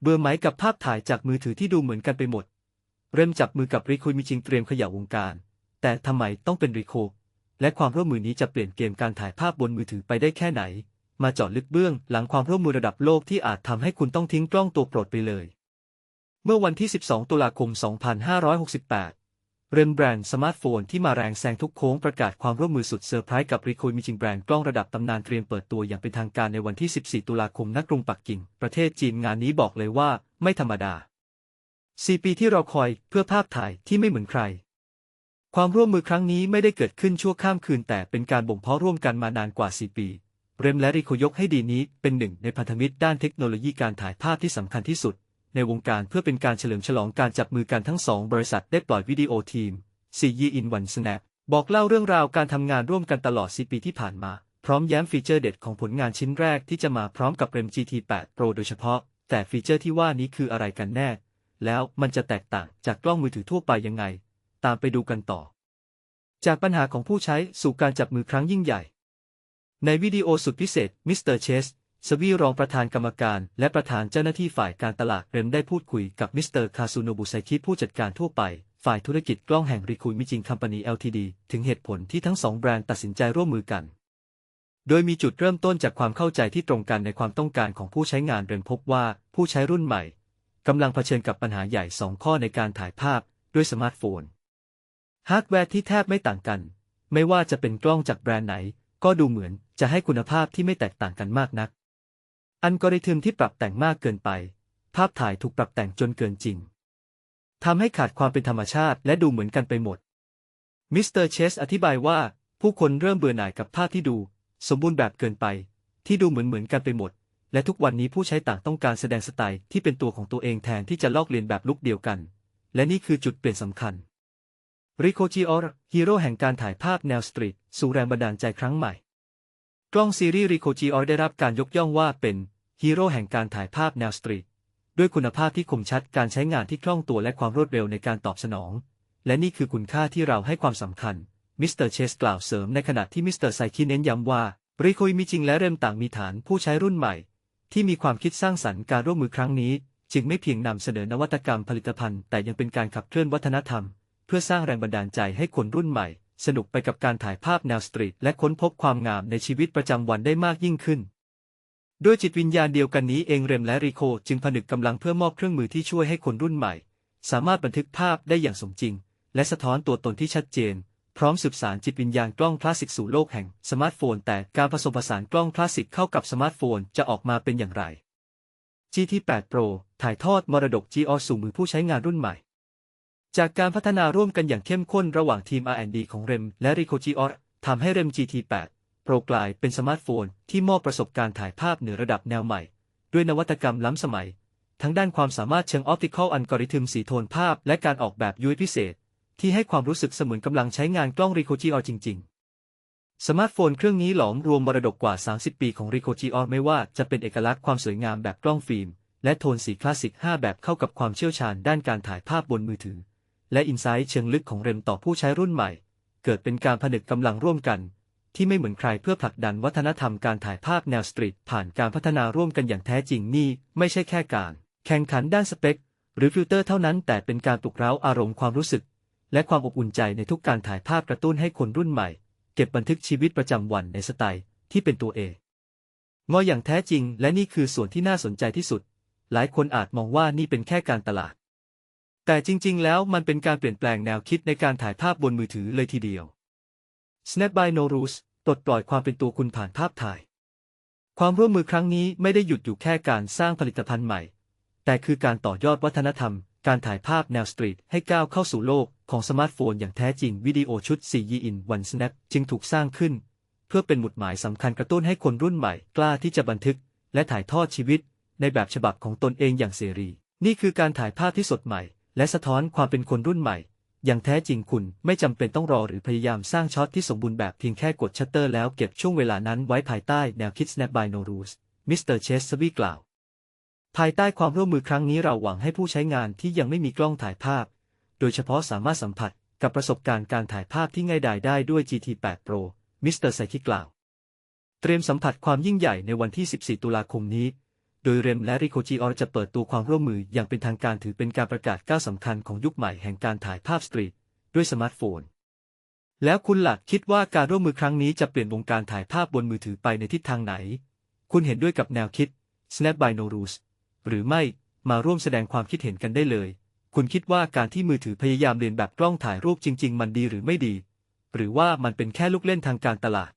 เบื่อไหมกับภาพถ่ายจากมือถือที่ดูเหมือนกันไปหมด เริ่มจับมือกับริคุยมิจิงเตรียมขย่าวงการ แต่ทำไมต้องเป็นริโค และความร่วมมือนี้จะเปลี่ยนเกมการถ่ายภาพบนมือถือไปได้แค่ไหน มาเจาะลึกเบื้องหลังความร่วมมือระดับโลกที่อาจทำให้คุณต้องทิ้งกล้องตัวโปรดไปเลย เมื่อวันที่ 12 ตุลาคม 2568 เรมแบรนด์สมาร์ทโฟนที่มาแรงแซงทุกโค้งประกาศความร่วมมือสุดเซอร์ไพรส์กับริโคมีจิงแบรนด์กล้องระดับตำนานเตรียมเปิดตัวอย่างเป็นทางการในวันที่ 14 ตุลาคมณกรุงปักกิ่ง ประเทศจีนงานนี้บอกเลยว่า ไม่ธรรมดา 4 ปีที่เรอคอยเพื่อภาพถ่ายที่ไม่เหมือนใคร ความร่วมมือครั้งนี้ไม่ได้เกิดขึ้นชั่วข้ามคืน แต่เป็นการบ่มเพาะร่วมกันมานานกว่า 4 ปี เรมและริโคยกให้ดีนี้เป็นหนึ่งในพันธมิตรด้านเทคโนโลยีการถ่ายภาพที่สำคัญที่สุด ในวงการเพื่อเป็นการเฉลิมฉลองการจับมือกันทั้งสองบริษัทได้ปล่อยวิดีโอทีม4 Year in One Snap บอกเล่าเรื่องราวการทำงานร่วมกันตลอด4ปีที่ผ่านมา พร้อมแย้มฟีเจอร์เด็ดของผลงานชิ้นแรกที่จะมาพร้อมกับเรม GT8 Pro โดยเฉพาะ แต่ฟีเจอร์ที่ว่านี้คืออะไรกันแน่ แล้วมันจะแตกต่างจากกล้องมือถือทั่วไปยังไง ตามไปดูกันต่อ จากปัญหาของผู้ใช้สู่การจับมือครั้งยิ่งใหญ่ ในวิดีโอสุดพิเศษมิสเตอร์เชส สวีรองประธานกรรมการและประธานเจ้าหน้าที่ฝ่ายการตลาดเรมได้พูดคุยกับมิสเตอร์คาซูโนบุไซคิผู้จัดการทั่วไป ฝ่ายธุรกิจกล้องแห่งริคุยมิจิงคัมปานี LTD ถึงเหตุผลที่ทั้งสองแบรนด์ตัดสินใจร่วมมือกัน โดยมีจุดเริ่มต้นจากความเข้าใจที่ตรงกันในความต้องการของผู้ใช้งานเรมพบว่าผู้ใช้รุ่นใหม่กำลังเผชิญกับปัญหาใหญ่2ข้อในการถ่ายภาพด้วยสมาร์ทโฟนฮาร์ดแวร์ที่แทบไม่ต่างกัน ไม่ว่าจะเป็นกล้องจากแบรนด์ไหน ก็ดูเหมือนจะให้คุณภาพที่ไม่แตกต่างกันมากนัก อัลกอริทึมที่ปรับแต่งมากเกินไป ภาพถ่ายถูกปรับแต่งจนเกินจริงทำให้ขาดความเป็นธรรมชาติและดูเหมือนกันไปหมด มิสเตอร์เชสอธิบายว่า ผู้คนเริ่มเบื่อหน่ายกับภาพที่ดู สมบูรณ์แบบเกินไป ที่ดูเหมือนเหมือนกันไปหมด และทุกวันนี้ผู้ใช้ต่างต้องการแสดงสไตล์ที่เป็นตัวของตัวเองแทนที่จะลอกเลียนแบบลุคเดียวกัน และนี่คือจุดเปลี่ยนสำคัญริโคจิออร์ฮีโร่แห่งการถ่ายภาพแนวสตรีทสู่แรงบันดาลใจครั้งใหม่ กล้องซีรีส์ริโคจิออร์ได้รับการยกย่องว่าเป็น ฮีโร่แห่งการถ่ายภาพแนวสตรีทด้วยคุณภาพที่คมชัดการใช้งานที่คล่องตัวและความรวดเร็วในการตอบสนอง และนี่คือคุณค่าที่เราให้ความสำคัญ มิสเตอร์เชสกล่าวเสริมในขณะที่มิสเตอร์ไซคิเน้นย้ำว่าริโคยมีจริงและเริ่มต่างมีฐานผู้ใช้รุ่นใหม่ ที่มีความคิดสร้างสรรค์การร่วมมือครั้งนี้ จึงไม่เพียงนำเสนอนวัตกรรมผลิตภัณฑ์ แต่ยังเป็นการขับเคลื่อนวัฒนธรรม เพื่อสร้างแรงบันดาลใจให้คนรุ่นใหม่ สนุกไปกับการถ่ายภาพแนวสตรีทและค้นพบความงามในชีวิตประจำวันได้มากยิ่งขึ้น ด้วยจิตวิญญาณเดียวกันนี้เองเรมและริโคจึงผนึกกำลังเพื่อมอบเครื่องมือที่ช่วยให้คนรุ่นใหม่ สามารถบันทึกภาพได้อย่างสมจริง และสะท้อนตัวตนที่ชัดเจน พร้อมสืบสารจิตวิญญาณกล้องคลาสสิกสู่โลกแห่งสมาร์ทโฟน แต่การผสมผสานกล้องคลาสสิกเข้ากับสมาร์ทโฟนจะออกมาเป็นอย่างไร GT8 Pro ถ่ายทอดมรดก GO สู่มือผู้ใช้งานรุ่นใหม่ จากการพัฒนาร่วมกันอย่างเข้มข้นระหว่างทีม R&D ของ REM และ Ricoh GO ทำให้ REM GT8 Pro กลายเป็นสมาร์ทโฟนที่มอบประสบการณ์ถ่ายภาพเหนือระดับแนวใหม่ ด้วยนวัตกรรมล้ำสมัย ทั้งด้านความสามารถเชิงออปติคอลอัลกอริทึมสีโทนภาพ และการออกแบบยุ้ยพิเศษ ที่ให้ความรู้สึกเสมือนกำลังใช้งานกล้อง Ricoh GO จริง ๆ สมาร์ทโฟนเครื่องนี้หลอมรวมมรดกกว่า 30 ปีของ Ricoh GO ไม่ว่าจะเป็นเอกลักษณ์ความสวยงามแบบกล้องฟิล์มและโทนสีคลาสสิก 5 แบบเข้ากับความเชี่ยวชาญด้านการถ่ายภาพบนมือถือ และอินไซต์เชิงลึกของเรมต่อผู้ใช้รุ่นใหม่ เกิดเป็นการผนึกกำลังร่วมกัน ที่ไม่เหมือนใครเพื่อผลักดันวัฒนธรรมการถ่ายภาพแนวสตรีทผ่านการพัฒนาร่วมกันอย่างแท้จริงนี่ไม่ใช่แค่การ แข่งขันด้านสเปค หรือฟิลเตอร์เท่านั้นแต่เป็นการปลุกเร้าอารมณ์ความรู้สึก และความอบอุ่นใจในทุกการถ่ายภาพกระตุ้นให้คนรุ่นใหม่ เก็บบันทึกชีวิตประจำวันในสไตล์ที่เป็นตัวเองงออย่างแท้จริง และนี่คือส่วนที่น่าสนใจที่สุด หลายคนอาจมองว่านี่เป็นแค่การตลาด แต่จริง ๆ แล้วมันเป็นการเปลี่ยนแปลงแนวคิดในการถ่ายภาพบนมือถือเลยทีเดียว Snap by No Rules ปลดปล่อยความเป็นตัวคุณผ่านภาพถ่าย ความร่วมมือครั้งนี้ไม่ได้หยุดอยู่แค่การสร้างผลิตภัณฑ์ใหม่ แต่คือการต่อยอดวัฒนธรรม การถ่ายภาพแนวสตรีทให้ก้าวเข้าสู่โลกของสมาร์ทโฟนอย่างแท้จริงวิดีโอชุด4 Year in One Snap จึงถูกสร้างขึ้น เพื่อเป็นหมุดหมายสำคัญกระตุ้นให้คนรุ่นใหม่กล้าที่จะบันทึก และถ่ายทอดชีวิต ในแบบฉบับของตนเองอย่างเสรี นี่คือการถ่ายภาพที่สดใหม่ และสะท้อนความเป็นคนรุ่นใหม่ อย่างแท้จริงคุณไม่จำเป็นต้องรอหรือพยายามสร้างช็อตที่สมบูรณ์แบบเพียงแค่กดชัตเตอร์แล้วเก็บช่วงเวลานั้นไว้ภายใต้แนวคิด Snap by No Rules มิสเตอร์เชสสวีกล่าว ภายใต้ความร่วมมือครั้งนี้เราหวังให้ผู้ใช้งานที่ยังไม่มีกล้องถ่ายภาพ โดยเฉพาะสามารถสัมผัสกับประสบการณ์การถ่ายภาพที่ง่ายดายได้ด้วย GT8 Pro มิสเตอร์ไซคิกล่าว เตรียมสัมผัสความยิ่งใหญ่ในวันที่ 14 ตุลาคมนี้ โดยเรมและริโคจิออจะเปิดตัวความร่วมมืออย่างเป็นทางการถือเป็นการประกาศก้าวสำคัญของยุคใหม่แห่งการถ่ายภาพสตรีทด้วยสมาร์ทโฟน แล้วคุณหลักคิดว่าการร่วมมือครั้งนี้จะเปลี่ยนวงการถ่ายภาพบนมือถือไปในทิศทางไหน คุณเห็นด้วยกับแนวคิด Snap by Norus หรือไม่มาร่วมแสดงความคิดเห็นกันได้เลย คุณคิดว่าการที่มือถือพยายามเรียนแบบกล้องถ่ายรูปจริง ๆ มันดีหรือไม่ดี หรือว่ามันเป็นแค่ลูกเล่นทางการตลาด